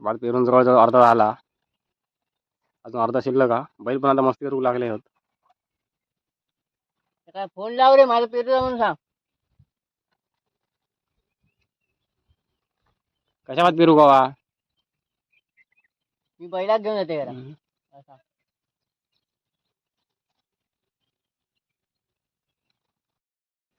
भात पेरून जवळजवळ अर्धा झाला. अजून अर्धा शिल्लक का? बैल पण आता मस्ती करू लागले आहेत. काय फोन लाव रे माझं पेरू म्हणून सांग. कशा भात पेरू गावा मी बैलात घेऊन येते जरा. असा.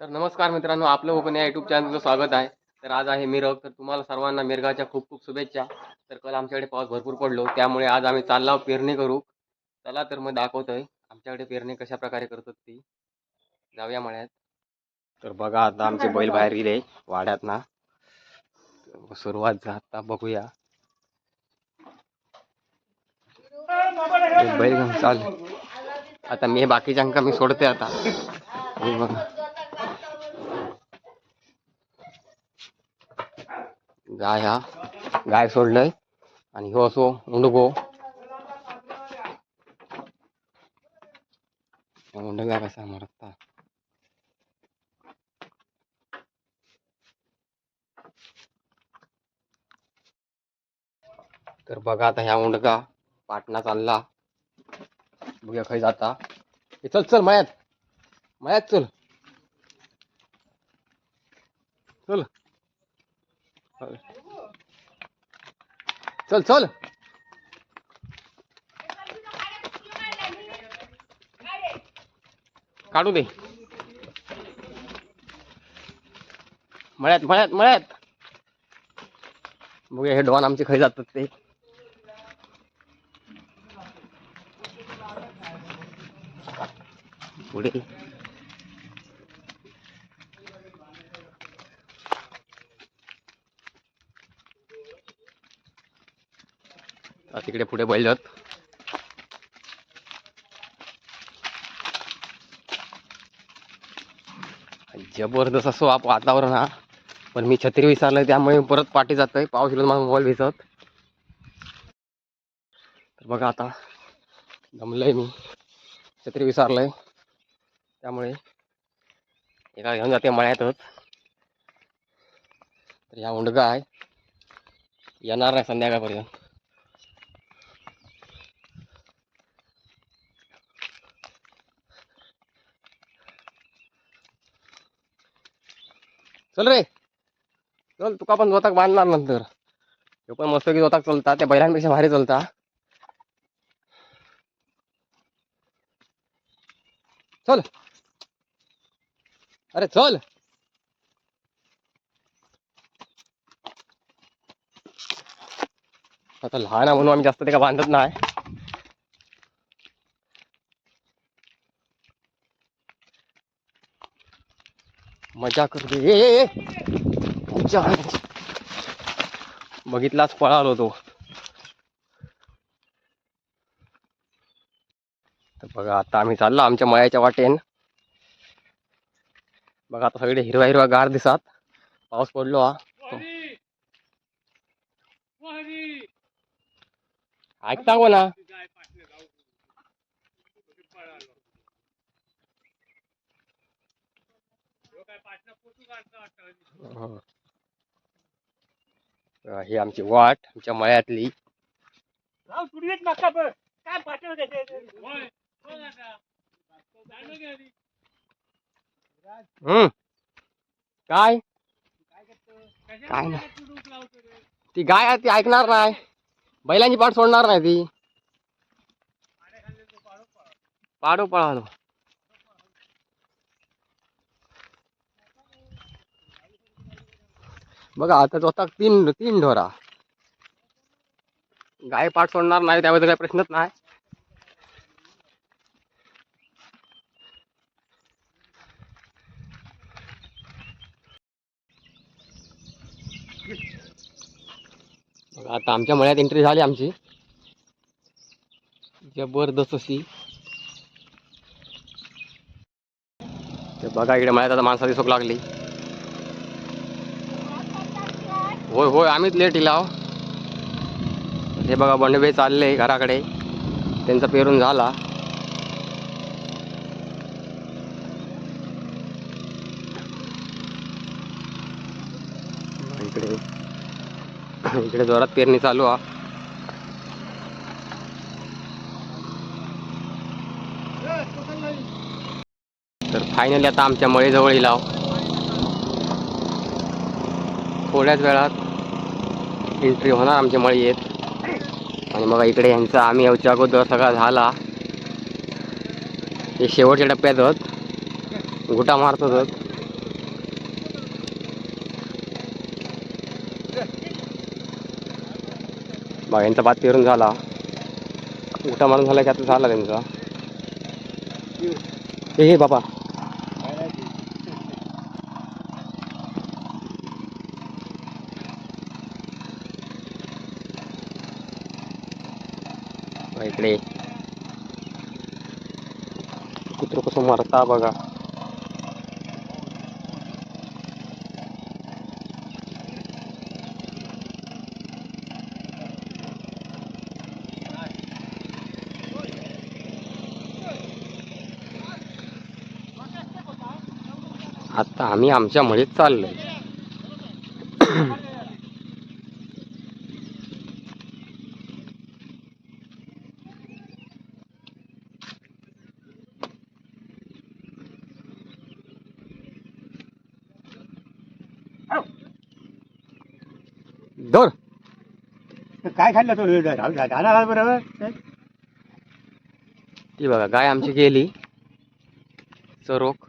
तर नमस्कार मित्रांनो आपलं ओपन या युट्यूब चॅनलचं स्वागत आहे. तर आज आहे मिरग. तर तुम्हाला सर्वांना मिरगाच्या खूप खूप शुभेच्छा. तर काल आमच्याकडे पाऊस भरपूर पडलो. त्यामुळे आज आम्ही चालला पेरणी करू. चला तर मग दाखवतोय. आमच्याकडे पेरणी कशा प्रकारे करतात ती. जाऊया मळ्यात. तर बघा आता आमचे बैल बाहेर गेले वाड्यात ना सुरुवात जा आता बघूया. बैल घेऊन चाल आता मी बाकीच्या अंका मी सोडते आता. बघा. गाय हा गाय सोडलंय. आणि हो असो उंडगो उंडगा कसा मरता. तर बघा आता ह्या उंडगा पाटणा चालला. बघ्या खय जाता. चल चल मळ्यात मळ्यात चल. चल चल. काढू दे. मळ्यात मळ्यात मळ्यात. बघूया हे डॉन आमचे खय जातात ते. पुढे. तिकडे पुढे बैल जात जबरदस्त असो आप वातावरण हा. पण मी छत्री विसरलोय त्यामुळे परत पाठी जातोय. पाऊस येऊन माझा मोबाईल भिजत. तर बघा आता दमलंय मी. छत्री विसरलंय. त्यामुळे एका घेऊन जाते मळ्यातच. तर ह्या उंडगा आहे. येणार नाही संध्याकाळपर्यंत. चल रे. चल तुका पण जोताक बांधणार नंतर. तो पण मस्त की जोताक चलता त्या बैलांपेक्षा भारी चलता. चल. अरे चल. आता लहान आहे म्हणून आम्ही जास्त ते का बांधत नाही. मजा करते. ए. बघितलाच पळालो तो. तर बघा आता आम्ही चाललो आमच्या मळ्याच्या वाटेन. बघा आता सगळे हिरवा हिरवा गार दिसत पाऊस पडलो हा. ऐकता को ना हो. ही आमची वाट आमच्या मळ्यातली. हम्म. काय? काय नाही. ती गाय आहे ती ऐकणार नाही. बैलांची पाठ सोडणार नाही ती. पाडू पळालो. बघा आता स्वतः तीन तीन ढोरा. गाय पाठ सोडणार नाही त्याबद्दल काही प्रश्नच नाही. बघा आता आमच्या मळ्यात एंट्री झाली आमची. जबरदस्त अशी. ते बघा इकडे मळ्यात आता माणसाची दिसू लागली. होय होय आम्हीच लेट इला हे बघा बंडबे चालले घराकडे. त्यांचा पेरून झाला. इकडे इकडे जोरात पेरणी चालू आहे. तर फायनली आता आमच्या मळीजवळ इलाव थोड्याच वेळात एंट्री होणार आमच्या मळी येत आणि मग इकडे यांचा आम्ही याच्या अगोदर सगळा झाला. हे शेवटच्या टप्प्यात होत. गुटा मारत होत. बघा यांचा भात पेरून झाला. गुटा मारून झाला की आता झाला त्यांचा. हे बाबा बघा इकडे. कुत्र कसं मारता बघा. आता आम्ही आमच्या मळीत चाललोय. काय खाल्लं तो? जाणार बरोबर? ती बघा गाय आमची गेली. चरोक.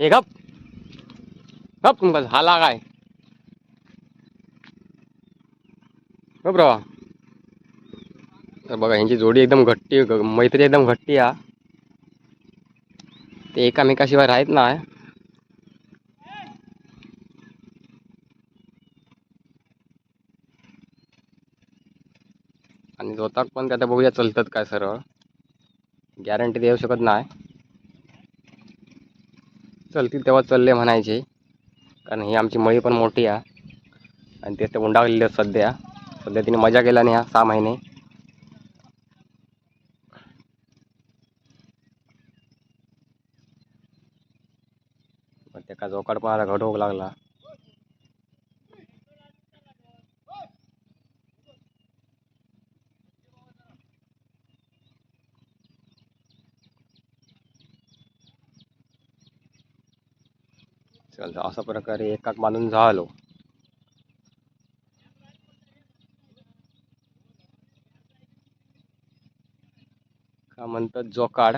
हे गप. गप तुमका झाला काय? गप रवा. तर बघा ह्यांची जोडी एकदम घट्टी मैत्री एकदम घट्टी हा. ते एकामेकाशिवाय राहत नाही. आणि जोतात पण ते आता बघूया चलतात काय सरळ. गॅरंटी देऊ शकत नाही. चलतील तेव्हा चलले म्हणायचे. कारण ही आमची मळी पण मोठी आहे. आणि ते ते उंडावलेले आहेत सध्या. सध्या तिने मजा केला नाही हा सहा महिने. पण त्याका जोकाड पण आता लागला. चल अशा प्रकारे एकाक बांधून झालो. का म्हणतात जोकाड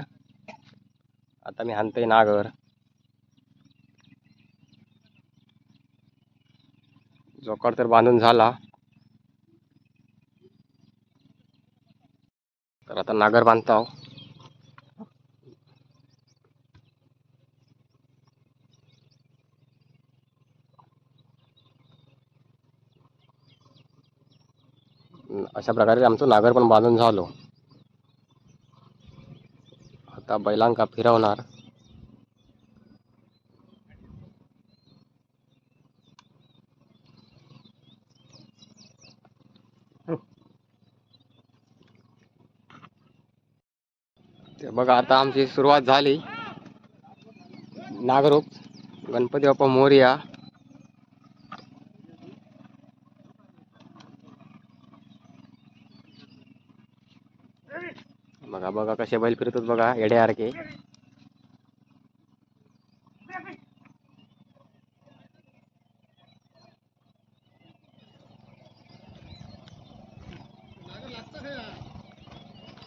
आता मी हाणतोय नागर. जोकाड तर बांधून झाला. तर आता नागर बांधतो. अशा प्रकारे आमचं नागर पण बांधून झालो. आता बैलांका फिरवणार. ते बघा आता आमची सुरुवात झाली. नागरूप गणपती बाप्पा मोर्या. बघा कसे बैल फिरतात बघा. येड्यासारखे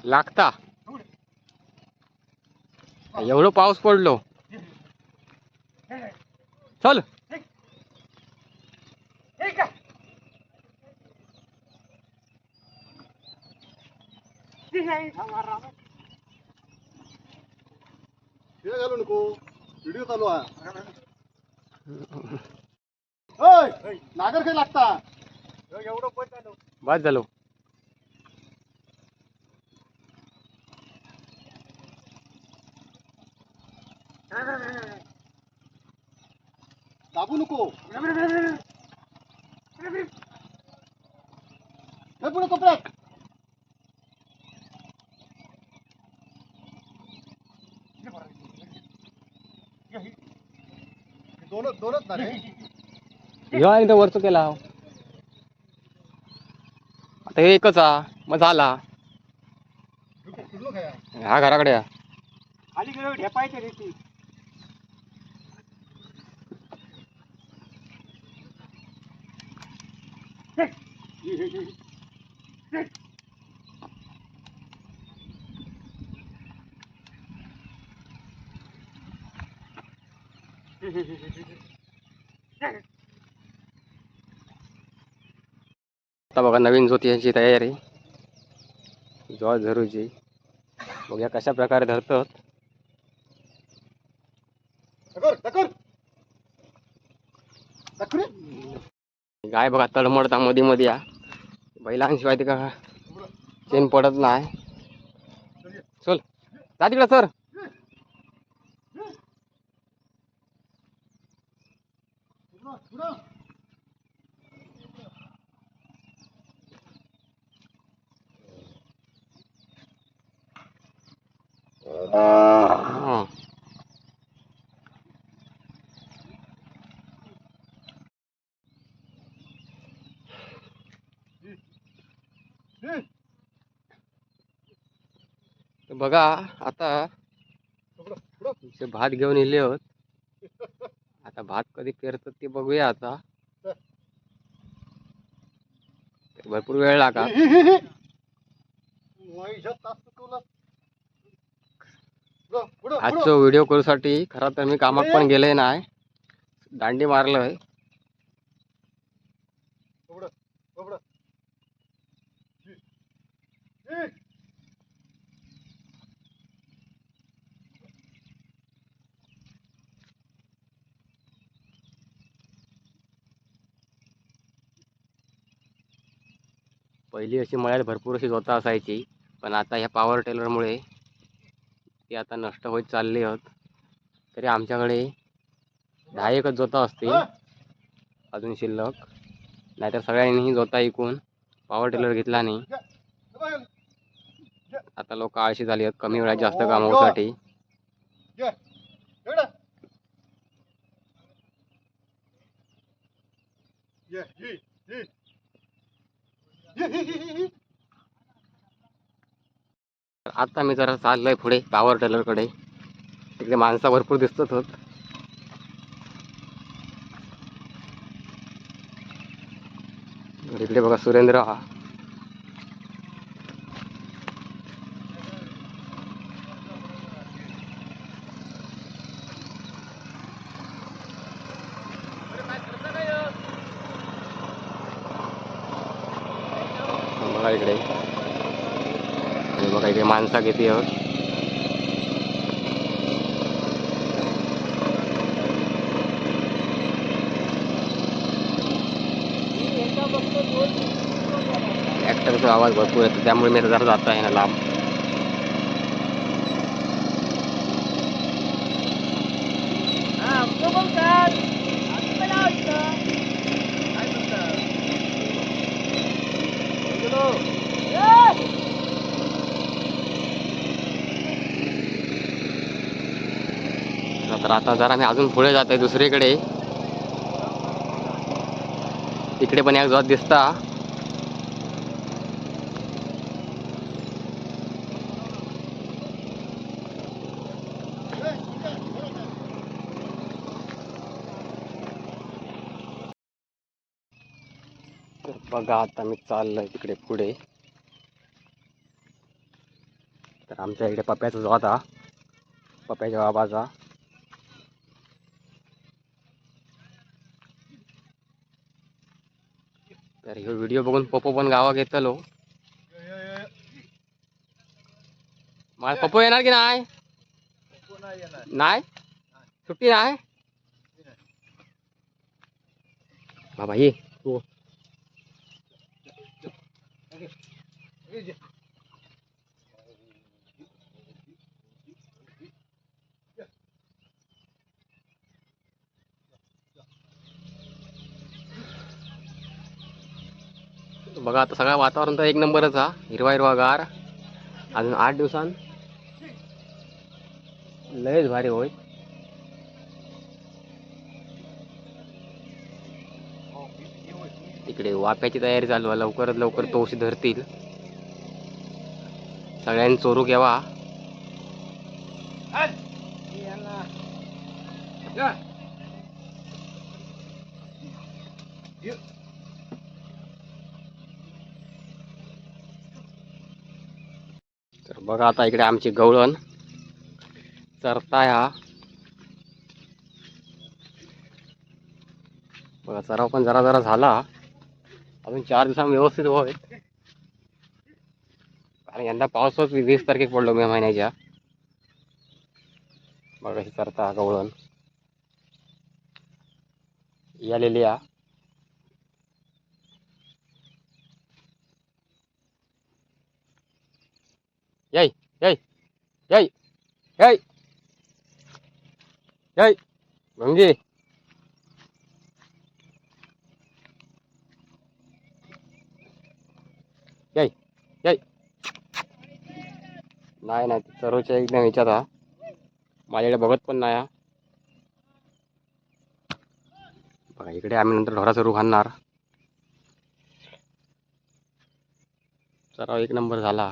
लागता. एवढं पाऊस पडलो. चल. तिथे घालू नको व्हिडिओ चालू आहे. ओय, नागर काही लागता. एवढं पण चालू बस झालो. दाबू नको. हे पुढे कोपऱ्यात दोनच दोनच ना रे ह्यो आणि तो वरचो केला. आता हे एकच हा. मग झाला. कुठलो काय हा घराकडे गेलो ढेपायचे रे ती आता बघा नवीन ज्योती यांची तयारी ज्वाळ झरूची बघूया कशा प्रकारे धरतात. गाय बघा तळमळता मध्ये मध्ये या. बैलांशिवाय ते का चेन पडत नाही. चल जा तिकडं सर पुढं, पुढं. हं. हे, तर बघा आता पुढं, ते भात घेऊन येले होत. आता भात कधी पेरतात ते बघूया आता. भरपूर वेळ लागा आजचा व्हिडिओ करूसाठी खरं तर मी कामात पण गेले नाही. दांडी मारलोय पुढं, पुढं. हे, हे. आधी अशी मळ्यात भरपूर अशी जोता असायची पण आता ह्या पॉवर टेलरमुळे ती आता नष्ट होत चालली आहेत. तरी आमच्याकडे दहा एकच जोता असतील अजून शिल्लक. नाहीतर सगळ्यांनीही जोता ऐकून पॉवर टेलर घेतला नाही. आता लोक आळशी झाली आहेत कमी वेळात जास्त कामासाठी. Yeah, yeah. आता मी जरा चाललोय पुढे पॉवर टेलरकडे तिकडे माणसं भरपूर दिसतात होत इकडे बघा सुरेंद्र. हा बघा इकडे आणि बघा इथे माणसा किती आहोत. ॲक्टरचा आवाज भरपूर येतो त्यामुळे मी जरा जातो आहे ना लांब हा तो पण काढ आम्ही पण आहोत इथं. काय म्हणतात? गेलो. ए! तर आता जरा मी अजून पुढे जात आहे दुसरीकडे. इकडे पण एक जात दिसता. तर बघा आता मी चाललोय तिकडे पुढे. तर आमच्या इकडे पप्याचा जो होता पप्याच्या बाबाचा. तर ह्यो व्हिडिओ बघून पप्पो पण गावात येतलो ये, ये, ये. माझा पप्पो येणार की नाही पुन्हा येणार. नाही सुट्टी नाही बाबा ये तू बघा आता सगळं वातावरण तर एक नंबरच हा. हिरवा हिरवा गार. अजून आठ दिवसान. लयच भारी होईल तिकडे वाफ्याची तयारी चालू आहे. लवकरात लवकर तोशी धरतील. सगळ्यांनी चोरू घ्यावा. बघा आता इकडे आमची गवळण. चरताय हा. बघा चराव पण जरा जरा झाला. अजून चार दिवसा व्यवस्थित व्हावे आणि यंदा पावसाच वीस तारखेक पडलो मे महिन्याच्या. बघा कशी चरता गवळण. यालेली या yay, yay, yay, म्हणजे yay, yay. नाही नाही सर्वच्या एकदम ह्याच्यात हा माझ्याकडे बघत पण नाही हा बघा इकडे आम्ही नंतर ढोराचं रूप आणणार सराव एक नंबर झाला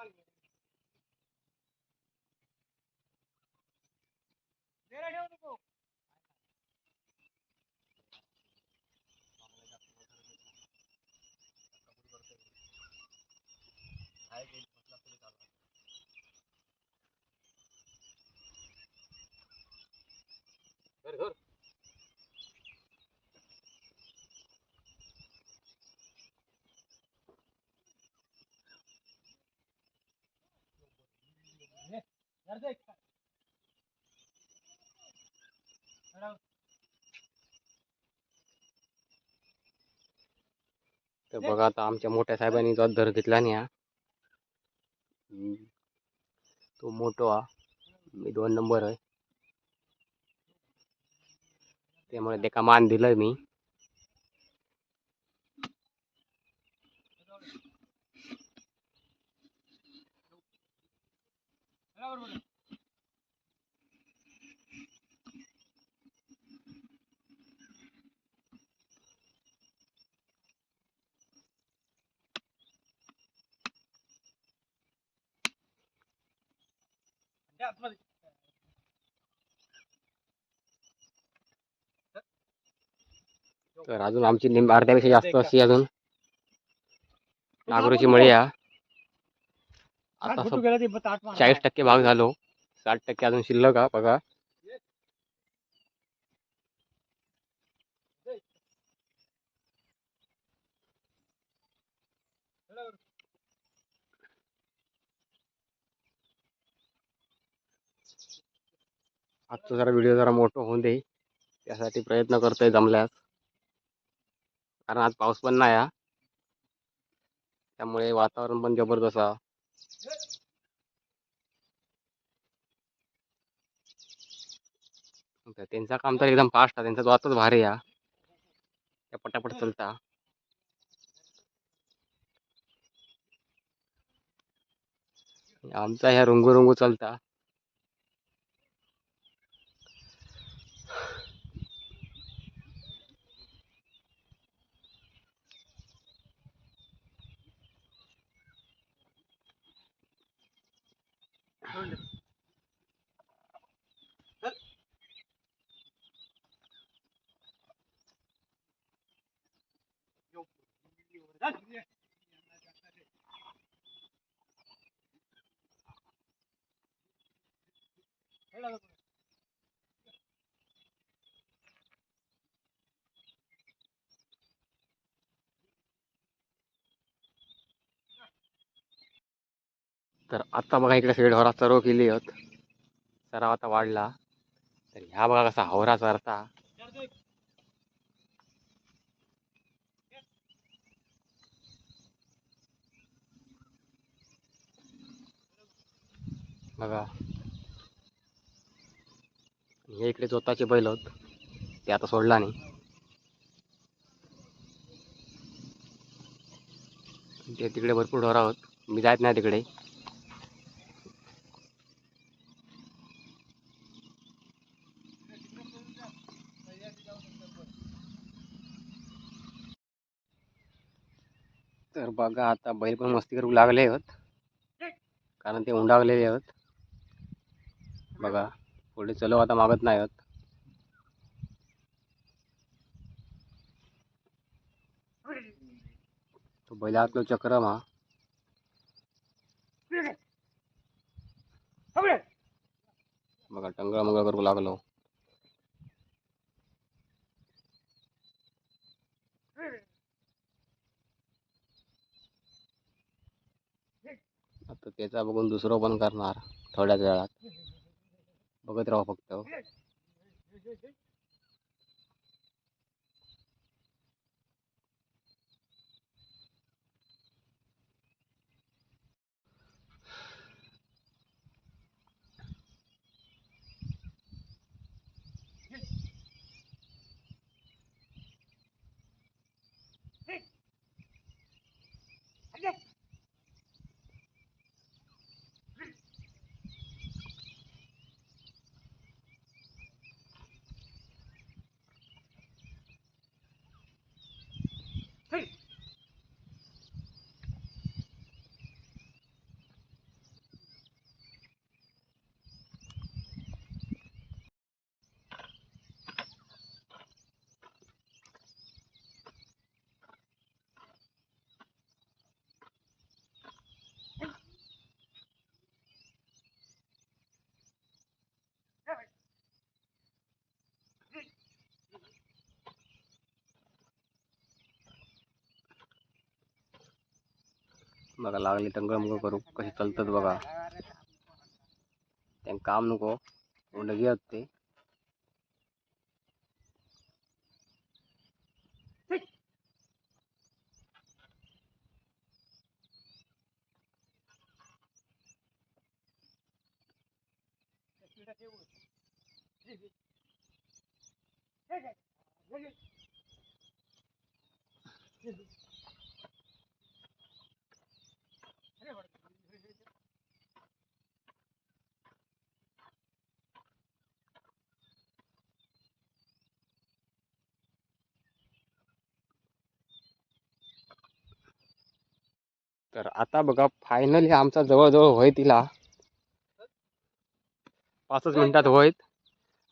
alguien तर बघा आता आमच्या मोठ्या साहेबांनी जो दर घेतला नाही हा तो मोठो हा. मी दोन नंबर आहे. त्यामुळे त्याका मान दिलं मी. तर अजून आमची निम अर्ध्यापेक्षा जास्त अशी अजून नागरूची मळी हा आता चाळीस टक्के भाग झालो. साठ टक्के अजून शिल्लक हा बघा. आजचा जरा व्हिडिओ जरा मोठं होऊन दे. त्यासाठी प्रयत्न करतोय जमल्यास. कारण आज पाऊस पण नाही हा त्यामुळे वातावरण पण जबरदस्त त्यांचा काम तर एकदम फास्ट आहे. त्यांचा वातच भारी आहे. त्या पटापट चलता. आमचा ह्या रुंगू रुंगू चलता. turned तर आता बघा इकडे सगळे ढोरा सर्व केली आहेत. सराव आता वाढला. तर ह्या बघा कसा हवरा चरता. बघा. हे इकडे जोताचे बैल होत ते आता सोडला नाही. ते तिकडे भरपूर ढोरा होत मी जात नाही तिकडे तर बघा आता बैल पण मस्ती करू लागले आहेत. कारण ते उंडावलेले आहेत. बघा पुढे चलो आता मागत नाही आहेत. तो बैलातलो चक्रम हा बघा टंगळ मंगळ करू लागलो आता त्याचा बघून दुसरं पण करणार थोड्याच वेळात. बघत राहू फक्त. बघा लागली टंगळ मंगळ करू. कशी चलतात बघा. त्यांना काम नको. उंडगी आहेत ते तर आता बघा फायनली आमचा जवळजवळ होय तिला. पाचच मिनिटात होईत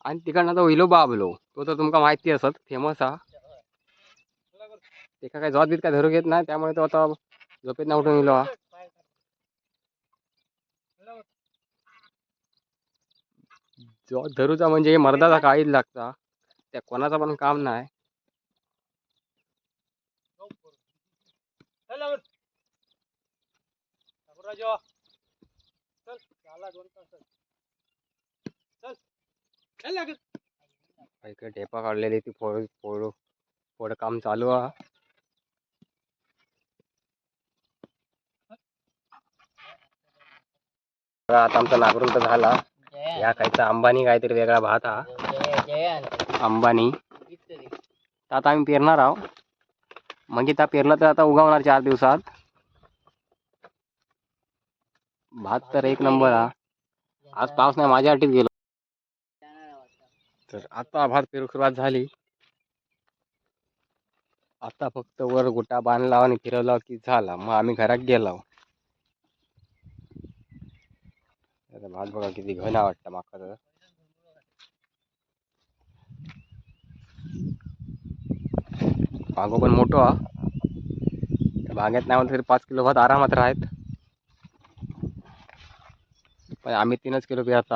आणि तिकडनं तो इलो बाबलो. तो तर तुमका माहिती असत फेमस हा. एका काय जॉब बीत काय धरू घेत नाही त्यामुळे तो आता झोपेत ना उठून गेलो हा. जॉब धरूचा म्हणजे मर्दाचा काहीच लागता. त्या कोणाचा पण काम नाही. ठाकूरराजो. चल झाला दोन तास चल चल लागत इकडे ढेपा काढलेली ती फोड फोड फोड काम चालू आहे. बघा, आता आमचा नागरून तर झाला. या खायचा अंबानी काहीतरी वेगळा भात हा. अंबानी. आता आम्ही पेरणार आहोत. म्हणजे त्या पेरलं तर आता उगवणार चार दिवसात. भात तर एक नंबर हा. आज पाऊस नाही माझ्या अटीत गेलो. तर आता भात पेरू सुरुवात झाली. आता फक्त वर गोटा बांधला आणि फिरवला की झाला. मग आम्ही घरात गेलो. भात बघा किती घना वाटतं माका तर भागो पण मोठो हा. त्या भाग्यात नाही म्हणलं तरी पाच किलो भात आरामात राहत. आम्ही तीनच किलो पेरत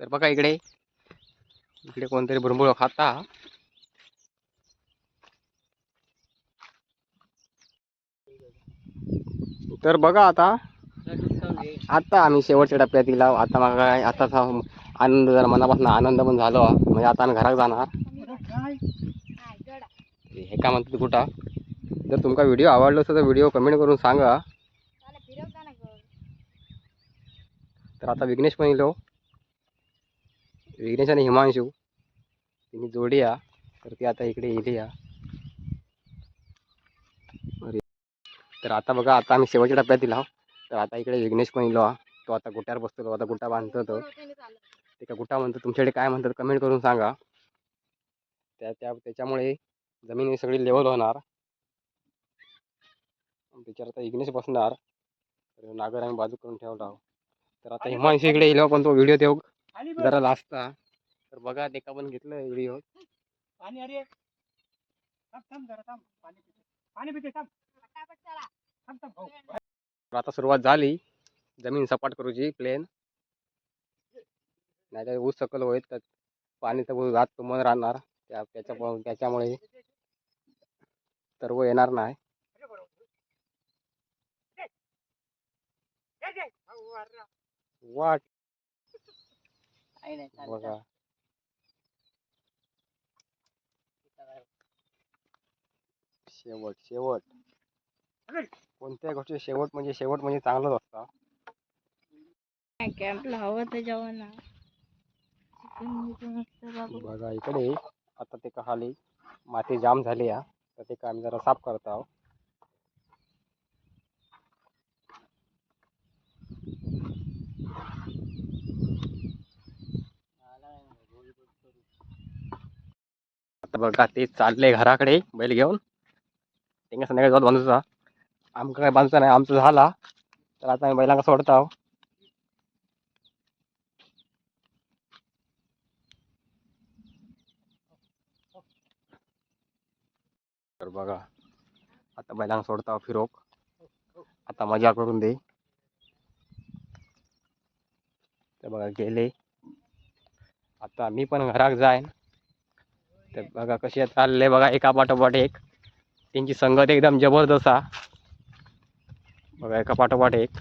तर बघा इकडे. इकडे कोणतरी भुरमुळ खाता. तर बघा आता. आता आम्ही शेवटच्या टप्प्यात गेला आता मग काय आताचा आनंद झाला मनापासून आनंद पण झालो. म्हणजे आता घरात जाणार. हे का म्हणतात कुठं? जर तुमका व्हिडिओ आवडलो असं तर व्हिडिओ कमेंट करून सांगा. तर आता विघ्नेश पण येलो विघ्नेश आणि हिमांशू. तिने जोडी या तर ती आता इकडे येली या तर आता बघा आता आम्ही शेवटच्या टप्प्यात दिला तर आता इकडे विघ्नेश पण येलो तो आता गुट्यावर बसतो आता गुट्टा बांधतो तो. ते का गुट्टा म्हणतो तुमच्याकडे काय म्हणतात कमेंट करून सांगा. त्या त्या त्याच्यामुळे जमीन सगळी लेवल होणार. त्याच्यावर आता इग्नेश बसणार. तर नागर आम्ही बाजू करून ठेवला. तर आता हिमांशू इकडे येलो पण तो व्हिडिओ देऊ जरा लाजता. तर बघा ते का पण घेतलं व्हिडिओ. पाणी अरे. तर आता सुरुवात झाली. जमीन सपाट करूची प्लेन नाही तर ऊस सकल होईल तर पाणी तर गात तुंबून राहणार. त्या त्याच्या त्याच्यामुळे. सर्व येणार नाही अरे बरोबर. ये. ये, वाट. बघा. शेवट शेवट. कोणत्या गोष्टी शेवट म्हणजे शेवट म्हणजे चांगलंच असतं कॅम्पला हवं तर जेवण ना. चिकन बिकन असतं बाबा बघा इकडे. आता ते का खाली. माती जाम झाली आहे तर ते का आम्ही जरा साफ करत आहोत. आता बघा ते चालले घराकडे बैल घेऊन. त्यांना संध्याकाळी जात बांधूचा. आमका काय बांधचा नाही आमचं झाला. तर आता आम्ही बैलांना सोडत आहोत तर बघा आता बैलांना सोडता फिरोक. आता मजा करून दे. तर बघा गेले. आता मी पण घरात जाईन. तर बघा कसे चालले बघा एका पाठोपाठ एक. त्यांची संगत एकदम जबरदस्त हा. बघा एका पाठोपाठ एक.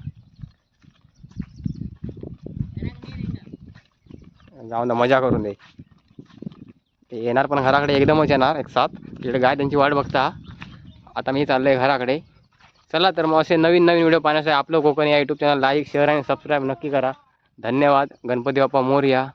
जाऊन दे, मजा करून दे. ते येणार पण घराकडे एकदमच येणार एक साथ. तिकडे गाय त्यांची वाट बघता. आता मी चाललोय घराकडे. चला तर मग असे नवीन नवीन व्हिडिओ पाहण्यासाठी आपलं कोकण या यूट्यूब चॅनल लाईक शेअर आणि सबस्क्राईब नक्की करा. धन्यवाद. गणपती बाप्पा मोर्या.